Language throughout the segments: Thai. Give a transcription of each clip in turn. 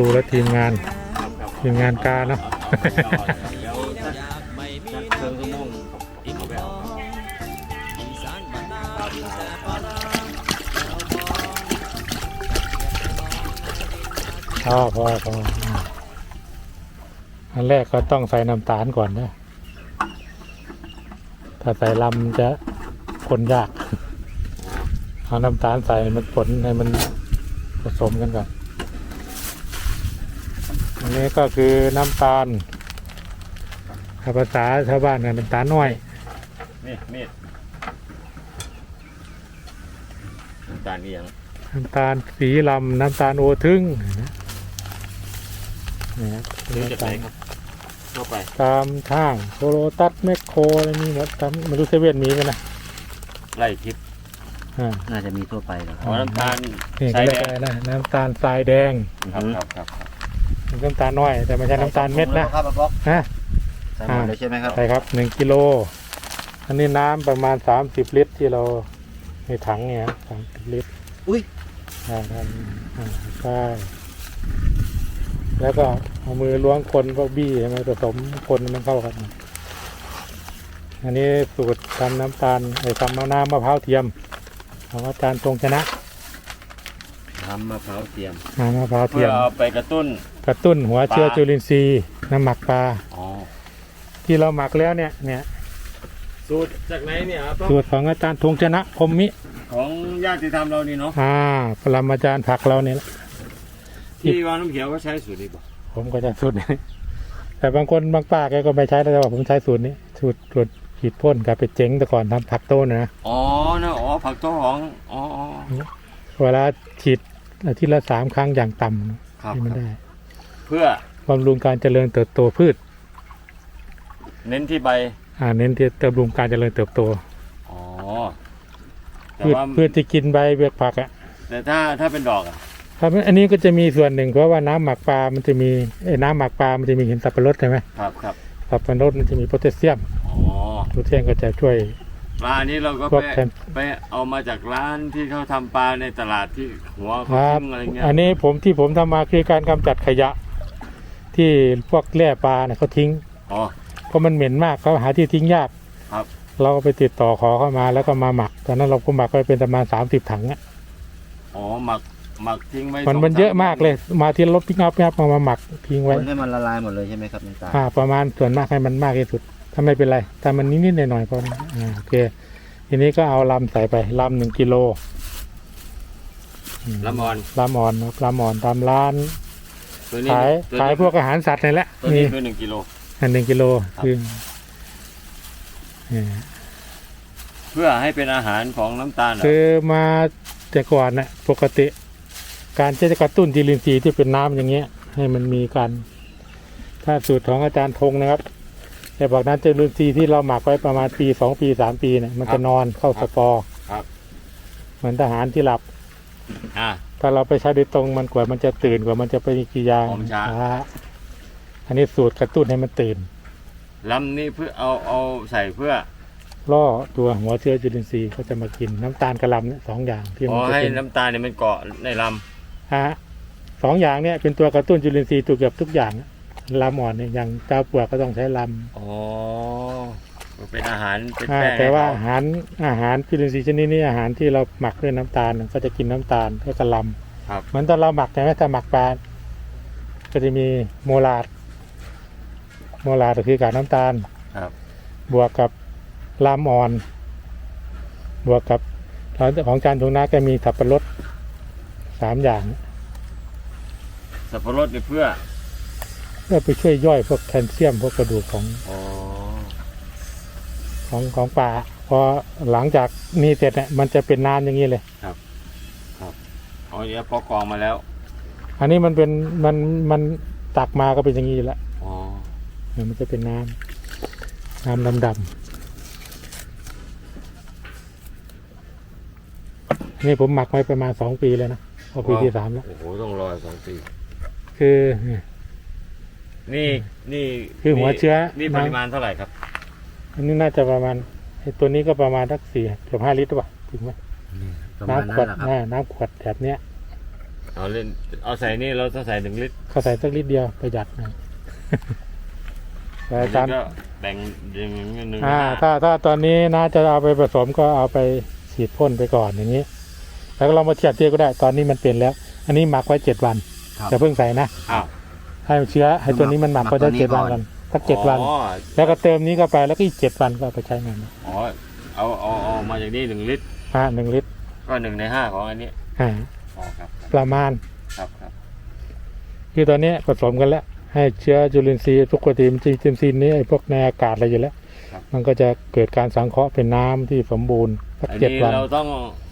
ดูและทีมงานทีมงานกาเนาะแล้วถ้าถ้าเอาไปเอาครับพอพออันแรกก็ต้องใส่น้ำตาลก่อนนะถ้าใส่ลำจะคนยาก เอาน้ำตาลใส่มันผลให้มันผสมกันก่อน นนี้ก็คือน้ำตาลถ้าภาษาชาวบ้านกันน้ำตาลน้อยมีดมีดน้ำตาลเอียงน้ำตาลสีลำน้ำตาลโอทึงนะนี่ครับซื้อจากไหนครับเข้าไป ตามทางโซโลตัสแมคโครอะไรนี่หมดตามไม่รู้เซเว่นมีกันนะไล่ทิพย์อ่าน่าจะมีทั่วไปเหรอเอาน้ำตาลนี่ใส่ก็แดเรียกงอะไรนะน้ำตาลทรายแดงครับครับครับครับ น้ำตาลน้อย แต่ไม่ใช่น้ำตาลเม็ดนะครับป๊อกฮะใส่หมดเลยใช่ไหมครับใช่ครับหนึ่งกิโล อันนี้น้ำประมาณสามสิบลิตรที่เราในถังเนี่ยสามสิบลิตรอุ้ยอ่าครับอ่าใช่แล้วก็เอามือล้วงคนพวกบี้ให้มันผสมคนให้มันเข้ากัน อันนี้สูตรทำน้ำตาลไอ้ทำน้ำมะพร้าวเทียมของอาจารย์ตรงชนะ ทำมะพร้าวเทียมน้ำมะพร้าวเทีเพื่ยอม เอาไปกระตุ้น กระตุ้นหัวเชื้อปลา จุลินทรีย์น้ำหมักปลาอ๋อที่เราหมักแล้วเนี่ยเนี่ยสูตรจากไหนเนี่ยครับสูตรของอาจารย์ธงชนะคมมิของญาติธรรมเรานี่เนาะอ่าปรมาจารย์ผักเราเนี่ยแหละ ที่วางน้ำเขียวก็ใช้สูตรนี้ป่ะผมก็จะสูตรนี้ แต่บางคนบางป้าแกก็ไม่ใช้แต่ว่าผมใช้สูตรนี้สูตรสูตรขีดพ่นกับไปเจ๊งแต่ก่อนทำผักโต้นนะอ๋อนะอ๋อผักต้นหอมอ๋ออ๋อเวลาฉีด อาทิตย์ละสามครั้งอย่างต่ำครับให้มันได้เพื่อบำรุงการเจริญเติบโตพืชเน้นที่ใบ อ่าเน้นที่บำรุงการเจริญเติบโต อ๋อ แต่พืชว่าพืชที่กินใบเบือกผักอะแต่ถ้าถ้าเป็นดอกอะครับอันนี้ก็จะมีส่วนหนึ่งเพราะว่าน้ำหมักปลา มันจะมีไอ้น้ำหมักปลา มันจะมีเห็นสับปะรดใช่ไหมครับครับ สับปะรดมันจะมีโพแทสเซียมอ๋อโพแทสเซียมก็จะช่วย ปลานี้เราก็พวไปกแทนไปเอามาจากร้านที่เขาทำปลาในตลาดที่หัวคเขารับทิ้งอะไรเงี้ยอันนี้ผมที่ผมทำมาคือการกำจัดขยะ ที่พวกแร่ปลาเนี่ยเขาทิ้ง อ๋อ เพราะมันเหม็นมากเขาหาที่ทิ้งยากครับ เราก็ไปติดต่อขอเข้ามาแล้วก็มาหมัก ตอนนั้นเราก็หมักไว้เป็นประมาณสามสิบถังอะอ๋อหมักหมักทิ้งไว้มันสงมันเยอะสมากเลย มาที่รถพิกอัพเนี่ยมามาหมักทิ้งคไว้นให้มันละลายหมดเลยใช่ไหมครับน้ำตาลอ่าประมาณส่วนมากให้มันมากที่สุด ถ้าไม่เป็นไรถ้ามันนิดๆหน่อยๆพอนะอ่าโอเค ทีนี้ก็เอาลำใส่ไปลำหนึ่งกิโลอืมละมอนลำอ่อนครับลำอ่อนตามร้านตัวนี้ขายตัวขายนี้พวกอาหารสัตว์นี่แหละตัวนี้นี่คือหนึ่งกิโลอันหนึ่งกิโลครับคือเออเพื่อให้เป็นอาหารของน้ำตาลเหรอคือมาแต่ก่อนน่ะปกติ การที่จะกระตุ้นจุลินทรีย์ที่เป็นน้ำอย่างเงี้ย ให้มันมีการถ้าสูตรของอาจารย์ธงนะครับ แต่บอกนั้นจุลินทรีย์ที่เราหมักไว้ประมาณปีสองปีสามปีเนี่ยมันจะนอนเข้าสปอร์ครับ เหมือนทหารที่หลับ อ่า ถ้าเราไปใช้โดยตรงมันกว่ามันจะตื่นกว่ามันจะไปกี่อยางผมช้าอันนี้สูตรกระตุ้นให้มันตื่นลำนี้เพื่อเอาเอาใส่เพื่อล่อตัวหัวเชื้อจุลินทรีย์เขาจะมากินน้ำตาลกระลำเนี่ยสองอย่างที่อ๋มัอนจะให้เป็นน้ำตาลเนี่ยมันเกาะในลฮะสองอย่างเนี่ยเป็นตัวกระตุ้นจุลินทรีย์ตัวเกือบทุกอย่าง ลำอ่อนเนี่ยอย่างเจ้าปวกก็ต้องใช้ลำอ๋อเป็นอาหารเป็นำอ่าแป้งแต่ว่าให้อาหารอาหารจุลินทรีย์ชนิดนี้อาหารที่เราหมักด้วยน้ำตาลก็จะกินน้ำตาลก็กระลเขาครับำเหมือนตอนเราหมักใช่ไหมถ้าหมักปลาก็จะมีโมลาดโมลาดก็คือการน้ำตาล ครับบวกกับลำอ่อน บวกกับของจานทุงนาก็มีสับปะรดสามอย่าง สับปะรดเนี่ยเพื่อเพื่อไปช่วยย่อยพวกแคลเซียมพวกกระดูกของอ๋อของของปลาพอหลังจากนี้เสร็จเนี่ยมันจะเป็นน้ำอย่างนี้เลยเอาเดี๋ยวพอกรองมาแล้ว อันนี้มันเป็นมันมันตักมาก็เป็นอย่างนี้อยู่แล้วอ๋อ เออมันจะเป็นน้ำน้ำดำดำนี่ผมหมักไว้ประมาณสองปีเลยนะพอปีที่สามแล้ว โอ้โห ต้องรอสองปี คือ นี่นี่คือหัวเชื้อนี่ปริมาณเท่าไหร่ครับ อันนี้น่าจะประมาณไอ้ตัวนี้ก็ประมาณสักสี่เกือบห้าลิตรหรือเปล่าถึงไหมประมาณน้ำขวนั้ดนแหละครับอ่าน้ำขวดแบบเนี้ยเอาเล่นเอาใส่นี่เราต้องใส่หนึ่งลิตรเขาใส่สักลิตรเดียวประหยัดหนะแต่อาจารย์ก็แบ่งอย่างหนึ่งอ่าห้าถ้าถ้าตอนนี้น่าจะเอาไปผสมก็เอาไปฉีดพ่นไปก่อนอย่างนี้ แล้วก็เรามาเทียบเทียบก็ได้ ตอนนี้มันเป็นแล้ว อันนี้หมักไว้เจ็ดวันครับจะเพิ่งใส่นะอ้าว ให้เชื้อให้ตัวนี้มันหมักหมักไว้ได้ตัวนี้เจ็ดวันก่อนกันสักเจ็ดวัน อ๋อแล้วก็เติมนี้เข้าไปแล้วก็อีกเจ็ดวันก็เอาไปใช้งานอ๋อเอาเอาเอามาอย่างนี้หนึ่งลิตรอ่าหนึ่งลิตรก็หนึ่งในห้าของอันนี้อ่าอ๋อครับประมาณ ครับครับคือตอนนี้ผสมกันแล้ว ให้เชื้อจุลินทรีย์ปกติมันจะจุลินทรีย์นี้ไอ้พวกในอากาศอะไรอยู่แล้ว มันก็จะเกิดการสังเคราะห์เป็นน้ำที่สมบูรณ์สักอันเจ็ดนี้วันเราต้อง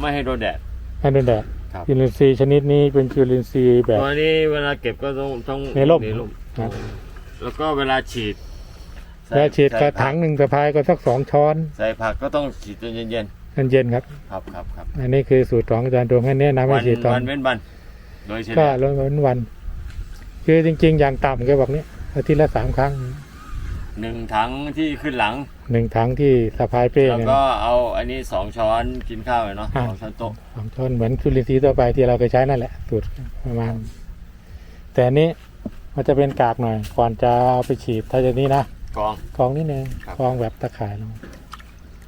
ไม่ให้โดนแดดให้โดนแดด ครับจุลินทรีย์ชนิดนี้เป็นจุลินทรีย์แบบตัวนี้เวลาเก็บก็ต้องต้องในร่มในร่มครับ แล้วก็เวลาฉีดแล้วฉีดกระใส่ถังหนึ่งสะพายก็สักสองช้อนใส่ผักก็ต้องฉีดจนเย็นเย็นๆครับ ๆครับครับครับอันนี้คือสูตรของอาจารย์ดวงให้แนะนำให้วันฉีดตอนวันเว้นวันโดยเฉก็ลี่ยลดวันวัน คือจริงๆ อย่างต่ำแกบอกเนี้ยอาทิตย์ละสามครั้ง หนึ่งถังที่ขึ้นหลัง หนึ่งถังที่สะพายเป้แล้วเนี่ย ก็เอาอันนี้สองช้อนกินข้าวเลยเนาะอ่าสองช้อนโต๊ะสองช้อนเหมือนจุลินทรีย์ทั่วไปที่เราเคยใช้นั่นแหละสูตรประมาณ แต่อันนี้มันจะเป็นกากหน่อย ก่อนจะเอาไปฉีดถ้าจะนี้นะ กองกองนิดนึงครับกองแบบตะข่ายลง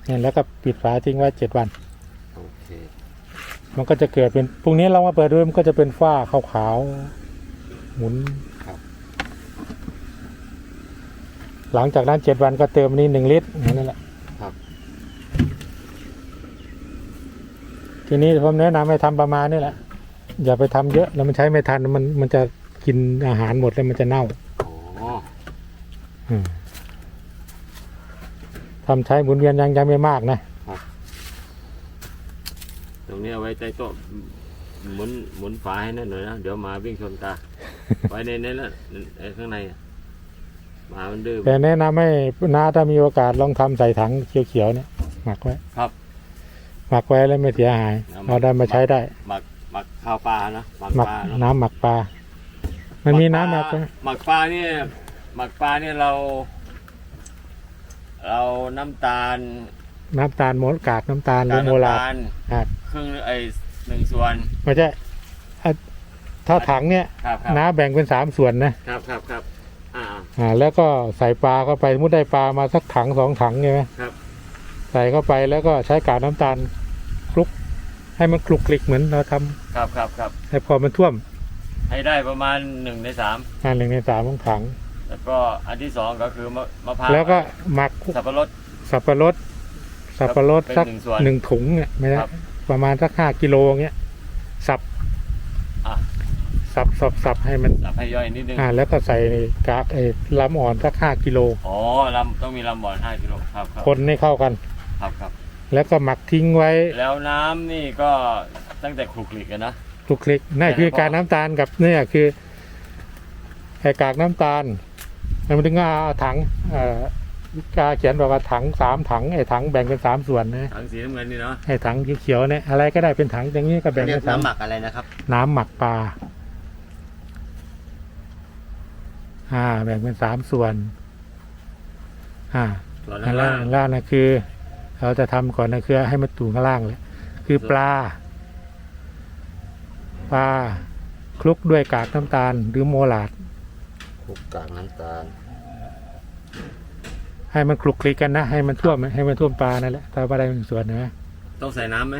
เนี่ยแล้วก็ปิดฝาทิ้งไว้เจ็ดวัน โอเคมันก็จะเกิดเป็นพรุ่งนี้เรามาเปิดดูมันก็จะเป็นฝ้าขาวๆหมุน ครับ หลังจากนั้นเจ็ดวันก็เติมอันนี้หนึ่งลิตรนั่นแหละครับ ทีนี้ผมแนะนำให้ทำประมาณนี้แหละ อย่าไปทำเยอะแล้วมันใช้ไม่ทันมันมันจะกินอาหารหมดแล้วมันจะเน่าอ๋ออืมทำใช้หมุนเวียนยังยังไม่มากนะตรงนี้เอาไว้ใต้โต๊ะหมุนหมุนฝาให้นั่นหน่อยนะเดี๋ยวหมาวิ่งชนตาไว้ในนั้นน่ะไอ้ข้างในอะ หมามันดื้อแต่แนะนำให้น้าถ้ามีโอกาสลองทำใส่ถังเขียวๆเนี่ยหมักไว้ครับ หมักไว้แล้วไม่เสียหายเอามา เราได้มาใช้ได้ หมักหมักข้าวปลานะหมักหมักปลาเนอะน้ำหมักปลา มันมีน้ำหมักไหมหมักปลาเนี่ยหมักปลาเนี่ยเรา เราน้ำตาลน้ำตาลโมลกากน้ำตาลหรือโมลาน้ำตาลครับ ครึ่งไอ้หนึ่งส่วนไม่ใช่อะถ้าถังเนี่ยครับครับน้าแบ่งเป็นสามส่วนนะครับครับครับ อ่าอ่าแล้วก็ใส่ปลาเข้าไปสมมุดได้ปลามาสักถังสองถังใช่ไหมครับ ใส่เข้าไปแล้วก็ใช้กากน้ำตาลคลุก ให้มันคลุกคลิกเหมือนเราทำครับครับครับให้พอมันท่วม ให้ได้ประมาณหนึ่งในสามอันหนึ่งในสามของถัง แล้วก็อันที่สองก็คือมะมะพร้าวแล้วก็หมักสับปะรดสับปะรดสับปะรดเป็นสักหนึ่งส่วนหนึ่งถุงเนี่ยไม่ได้ครับประมาณสักห้ากิโลเงี้ยสับอะ สับสับสับให้มันสับให้ย่อยนิดนึงอ่าแล้วก็ใส่ในกากไอ้ลำอ่อนสักห้ากิโลอ๋อลำต้องมีลำบ่อนห้ากิโลครับครับคนให้เข้ากันครับครับ แล้วก็หมักทิ้งไว้ แล้วน้ำนี่ก็ตั้งแต่คลุกคลิกกันนะคลุกคลิกนั่นคือการน้ำตาลกับเนี่ยคือไอ้กากน้ำตาลแล้วมันถึงเอาถังเอ่อกาเขียนบอกว่าถังสามถังไอ้ถังแบ่งเป็นสามส่วนนะถังสีน้ำเงินนี่เนาะไอ้ถังเขียวๆเนี่ยอะไรก็ได้เป็นถังอย่างนี้ก็แบ่งเรียเป็กนสามน้ำหมักอะไรนะครับ น้ำหมักปลา อ่า แบ่งเป็นสามส่วน อ่าส่วนอันล่าล่างงล่างนะคือ เราจะทำก่อนนะคือให้มันตูข้างล่างเลยคือปลา ปลาคลุกด้วยกากน้ำตาล หรือโมลาดคลุกกากน้ำตาล ให้มันคลุกคลิกกันนะให้มันท่วมให้มันท่วมปลานั่นแหละถ้าปลาได้หนึ่งส่วนนะต้องใส่น้ำไหม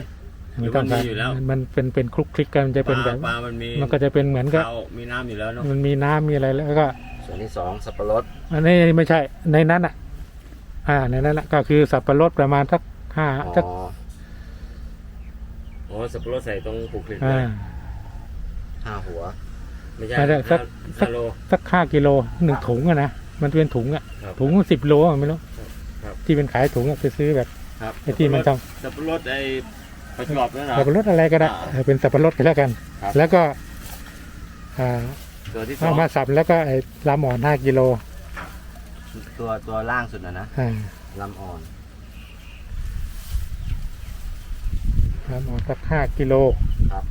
หรือต้องมันมีอยู่แล้ว มันเป็นเป็นคลุกคลิกกันมันจะปเป็นลาแบบปลามันมีมันก็จะเป็นเหมือนกับเอามีน้ำอยู่แล้วเนาะมันมีน้ำมีอะไรแล้วก็ ส่วนที่สองสับปะรดอันนี้ไม่ใช่ในนั้นอะ อ่าในนั้นแหละก็คือสับปะรดประมาณสักห้าอ๋สักออ๋อสับปะรดใส่ตรงคลุกคลิกอ่าเลยห้าหัว ไม่ใช่ไม่ได้สักห้าห้าโล สักห้ากิโลหนึ่งถุงอะนะมันเป็นถุงอะครับถุงสิบโลอะไม่รู้ครับ ที่เป็นขายถุงอะไปซื้อแบบครับไอ้ที่มันทสับปะรดไอ้ประกอบนั่นเหรอ สับปะรดอะไรก็ได้อ่า เออเป็นสับปะรดก็แล้วกัน ครับแล้วก็อ่า ตัวที่สอเอางมาสับแล้วก็ไอ้ลำอ่อนห้ากิโลตัวตัวล่างสุดนะนะอ่าลำอ่อน ลำอ่อนสักห้ากิโลครับ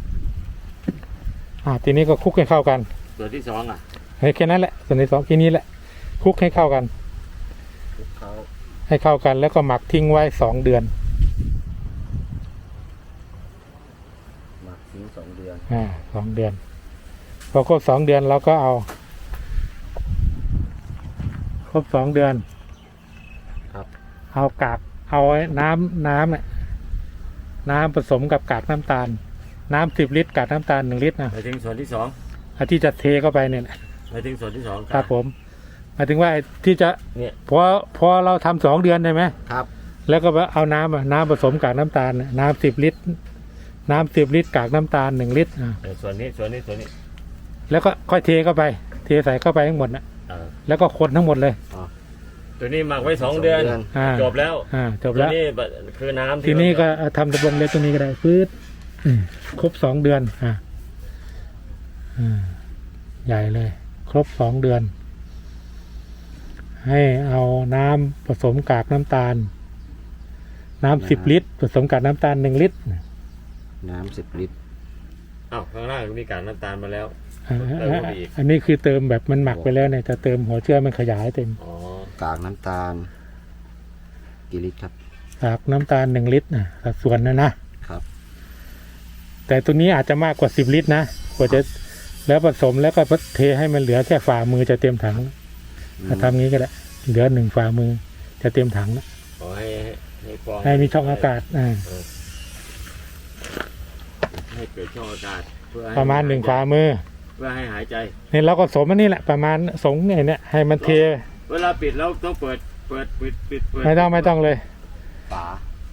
อ่าทีนี้ก็คลุกให้เข้ากันตัวที่สองอะเฮ้ยแค่นั้นแหละส่วนที่สองแค่นี้แหละคลุกให้เข้ากัน คลุกเขาให้เข้ากันแล้วก็หมักทิ้งไว้สองเดือนหมักทิ้งสองเดือนอ่าสองเดือน พอครบสองเดือนเราก็เอา ครบสองเดือนครับเอากากเอาไอ้น้ำน้ำเนี่ยน้ำผสมกับกากน้ำตาล น้ำสิบลิตรกากน้ำตาลหนึ่งลิตรนะไปถึงส่วนที่สองอาที่จะเทเข้าไปเนี่ยนะไปถึงส่วนที่สองครับผมหมายถึงว่าไอ้ที่จะเนี่ยพอพอเราทำสองเดือนใช่ไหมครับ แล้วก็เอาน้ำอะน้ำผสมกากน้ำตาลน่ะน้ำสิบลิตร น้ำสิบลิตรกากน้ำตาลหนึ่งลิตรอ่าเออส่วนนี้ส่วนนี้ส่วนนี้ แล้วก็ค่อยเทเข้าไป เทใส่เข้าไปทั้งหมดนะเออแล้วก็คนทั้งหมดเลย ตัวนี้หมักไว้สองเดือน อ่า จบแล้วอ่าจบตัวแล้วนี้คือน้ำทีนี้ก็เอาทำตะบงเล็กตัวนี้ก็ได้ปื๊ดอืมครบสองเดือนอ่าอ่าใหญ่เลย ครบสองเดือน ให้เอาน้ำผสมกากน้ำตาล น้ำสิบลิตร ผสมกากน้ำตาลหนึ่งลิตร น้ำสิบลิตร อ้าวข้างล่างมีกากน้ำตาลมาแล้ว อันนี้คือเติมแบบมันหมักไปแล้วเนี่ยจะเติมหัวเชื้อมันขยายเต็มกากน้ำตาลกี่ลิตรครับกากน้ำตาลหนึ่งลิตรนะสัดส่วนนะนะครับ แต่ตัวนี้อาจจะมากกว่าสิบลิตรนะกว่าจะแล้วผสมแล้วก็เทให้มันเหลือแค่ฝ่ามือจะเต็มถังถ้าทำงี้ก็ได้เหลือหนึ่งฝ่ามือจะเต็มถังแล้วขอให้ให้ฟองให้มีช่องอากาศอ่าให้เกิดช่องอากาศประมาณหนึ่งฝ่ามือ เพื่อให้หายใจเนี่ยเราก็สมอันนี้แหละประมาณสงเนี่ยเนี่ยให้มันเทเวลาปิดเราต้องเปิดเปิดปิดปิดเปิดไม่ต้องไม่ต้องเลยฝา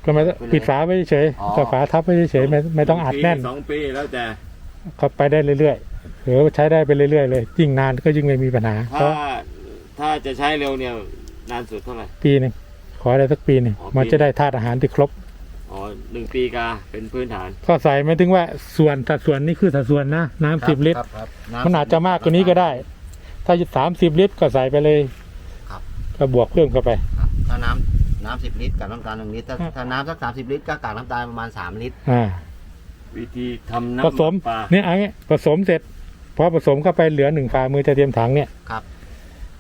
ก็ไม่ต้องปิดฝาไว้เฉยอ๋อๆก็ฝาทับไว้เฉยๆไม่ไม่ต้องอัดแน่นปีสองปีแล้วแต่ก็ไปได้เรื่อยๆหรือว่าใช้ได้ไปเรื่อยๆเลยยิ่งนานก็ยิ่งไม่มีปัญหาเพถ้าราะถ้าจะใช้เร็วเนี่ยนานสุดเท่าไหร่ปีหนึ่งขอได้สักปีหนึ่งอ๋อมันปีจะได้ธาตุอาหารที่ครบ อ๋อหนึ่งปีกาเป็นพื้นฐานก็ใส่ไม่ถึงว่าส่วนสัดส่วนนี่คือสัดส่วนนะ น้ำสิบลิตรคครับน้ำมันอาจจะมากกว่านี้ก็ได้ ถ้าสามสิบลิตรก็ใส่ไปเลยครับ ก็บวกเพิ่มเข้าไป ครับถ้าน้ำน้ำสิบลิตรกากน้ำตาลหนึ่งลิตรถ้าครับ ถ้าน้ำสักสามสิบลิตรก็กากน้ำตาลประมาณสามลิตร อ่า วิธีทำน้ำผสมปลาเนี่ยเอันนี้ผสมเสร็จพอผสมเข้าไปเหลือหนึ่งฝ่ามือจะเตรียมถังเนี่ยครับ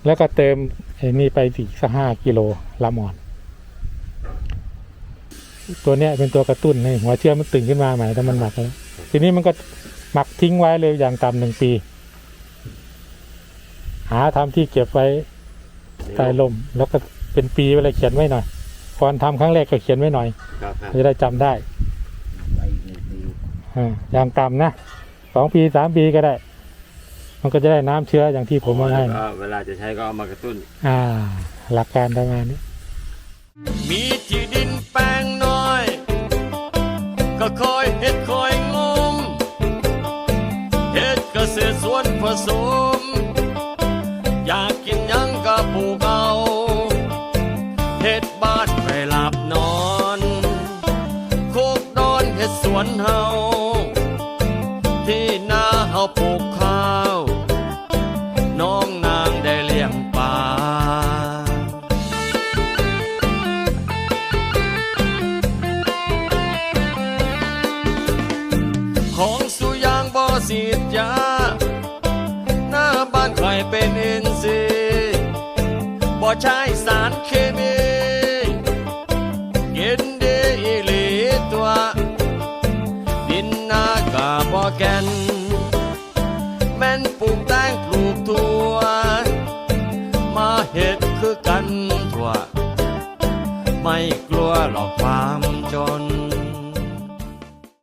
แล้วก็เติมไอ้นี่ไปสี่สักห้ากิโลละมอน ตัวเนี้ยเป็นตัวกระตุ้นให้หัวเชื้อมันตึงขึ้นมาใหม่ถ้ามันหมักแล้วทีนี้มันก็หมักทิ้งไว้เลยอย่างต่ำหนึ่งปี หาทำที่เก็บไว้ใต้ลมแล้วก็เป็นปีเวลาเขียนไว้หน่อยก่อนทำครั้งแรกก็เขียนไว้หน่อยครับครับจะได้จำได้ไปอีกหนึ่งปีอ่าอย่างต่ำนะสองปีสามปีก็ได้ มันก็จะได้น้ำเชื้ออย่างที่ผมมาให้แล้วก็เวลาจะใช้ก็เอามากระตุ้น อ่า หลักการประมาณนี้ มีที่ดินแปลง ส เป็นอินทรีย์บ่ใช้สารเคมี